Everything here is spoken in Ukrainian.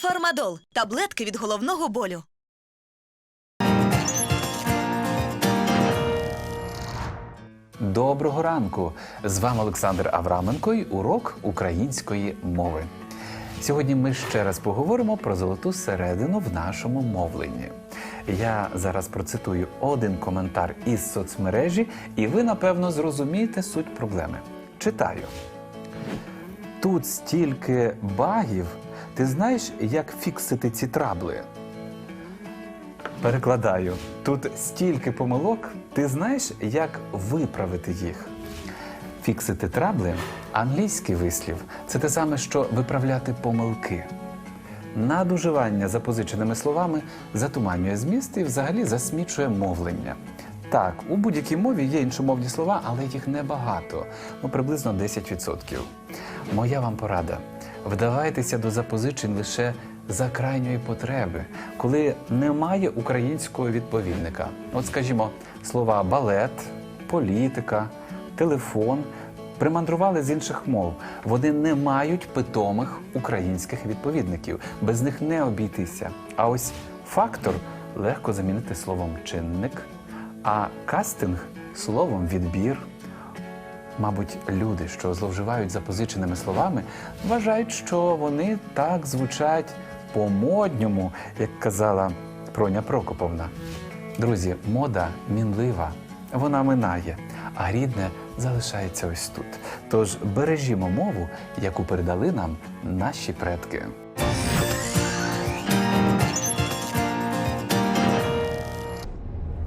Фармадол таблетки від головного болю. Доброго ранку! З вами Олександр Авраменко і урок української мови. Сьогодні ми ще раз поговоримо про золоту середину в нашому мовленні. Я зараз процитую один коментар із соцмережі, і ви, напевно, зрозумієте суть проблеми. Читаю. Тут стільки багів. Ти знаєш, як фіксити ці трабли? Перекладаю. Тут стільки помилок, ти знаєш, як виправити їх. Фіксити трабли англійський вислів це те саме, що виправляти помилки. Надуживання запозиченими словами затуманює зміст і взагалі засмічує мовлення. Так, у будь-якій мові є іншомовні слова, але їх небагато, ну приблизно 10%. Моя вам порада: вдавайтеся до запозичень лише за крайньої потреби, коли немає українського відповідника. От, скажімо, слова балет, політика, телефон примандрували з інших мов. Вони не мають питомих українських відповідників. Без них не обійтися. А ось фактор легко замінити словом чинник, а кастинг словом відбір. Мабуть, люди, що зловживають запозиченими словами, вважають, що вони так звучать по-модньому, як казала Проня Прокоповна. Друзі, мода мінлива, вона минає, а рідне залишається ось тут. Тож бережімо мову, яку передали нам наші предки.